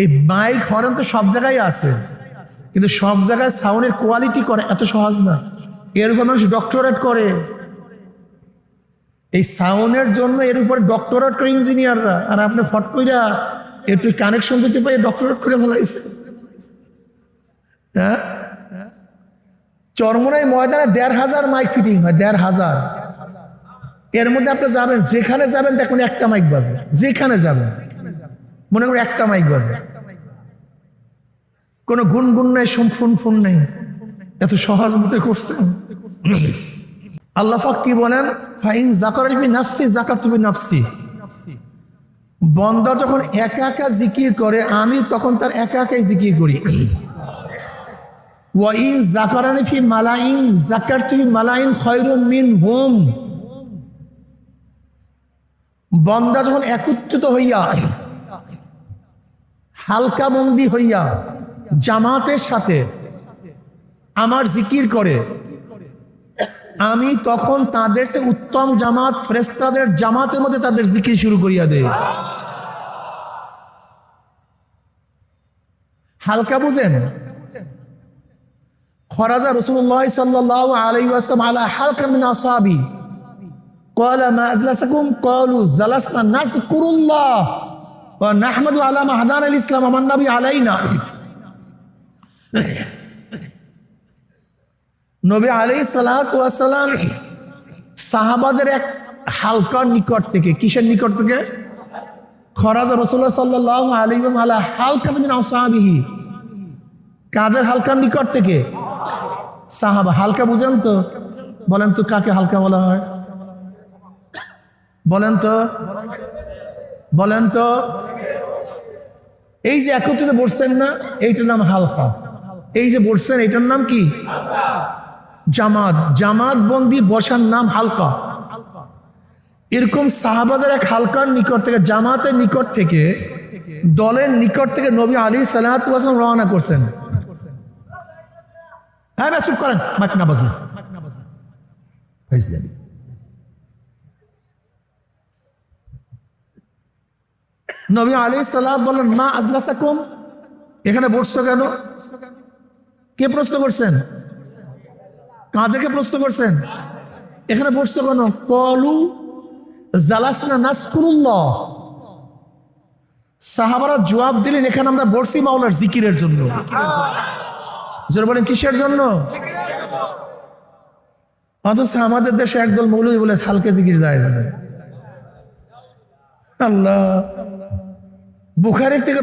এই mic horn তো সব জায়গায় আছে, কিন্তু সব জায়গায় সাউন্ডের কোয়ালিটি করে এত সহজ না। এরকম মানুষ ডক্টরেট করে। এই সাউন্ডের জন্য এর উপরে ডক্টরেট করে ইঞ্জিনিয়াররা আর আপনি ফট কইরা একটু কানেকশন দিতে পারে ডক্টরেট করে ফেলাইছে। হ্যাঁ? চরমনাই ময়দানে দেড় হাজার মাইক ফিটিং হয়, দেড় হাজার। এর মধ্যে আপনি যাবেন, যেখানে যাবেন দেখুন একটা মাইক বাজবে, যেখানে যাবেন। মনে করুন একটা মাইক বাজে। কোনো গুনগুন নেই ফুন ফুন নেই। এত সহজ মতে করছেন আল্লাহ কি বলেন? ফাইন জাকার নাফসি জাকার তুমি নাফসি। বন্দা যখন একা একা জিকির করে, আমি তখন তার একা একাই জিকির করি। ওয়াইন জাকারানি মালাইন জাকার তুই মালাইন খয়রুম মিন হুম। বন্দা যখন একত্রিত হইয়া হালকা বন্দি হইয়া জামাতের সাথে আমার জিকির করে। আমি তখন তাদের সে উত্তম জামাত ফ্রেস্তাদের জামাতের মধ্যে তাদের জিকির শুরু করিয়া দে হালকা বুঝেন? খরাজা রসুল্লাহ সাল্লাহ আলাই আসলাম আলা হালকা মিন আসাবি। কলা মা আজলাসাকুম, কলু জালাসনা নাসকুরুল্লাহ নাহমদ আলাম আহাদান আল ইসলাম, আমার নবী আলাই না। নবী আলাই সালাম সাহাবাদের এক হালকার নিকট থেকে, কিসের নিকট থেকে? খরাজা রসুল্লাহ সাল্লাহ আলিম আলা হালকা তুমি সাহাবিহি কাদের হালকার নিকট থেকে? সাহাবা, হালকা বুঝেন তো। বলেন তো কাকে হালকা বলা হয়? বলেন তো। বলেন তো। এই যে একত্রিত বসছেন না, এইটার নাম হালকা। এই যে বসছেন এটার নাম কি? জামাত। জামাত বন্দি বসার নাম হালকা। এরকম সাহাবাদের এক হালকার নিকট থেকে, জামাতের নিকট থেকে, দলের নিকট থেকে নবী আলী সালাম রওনা করছেন। হ্যাঁ চুপ করেন। মাইক না বাজনা। নবী আলী সালাম বললেন, মা আজলাসা কম এখানে বসছো কেন? কে প্রশ্ন করছেন? কাদেরকে প্রশ্ন করছেন? এখানে বসছো কেন? কলু জালাসনা নাসকুরুল্লাহ। সাহাবারা জবাব দিলেন, এখানে আমরা বর্ষি মাওলার জিকিরের জন্য। জোরে বলেন, কিসের জন্য? অথচ আমাদের দেশে একদল মৌলভী বলে সালকে জিকির যায় আল্লাহ। বুখারের থেকে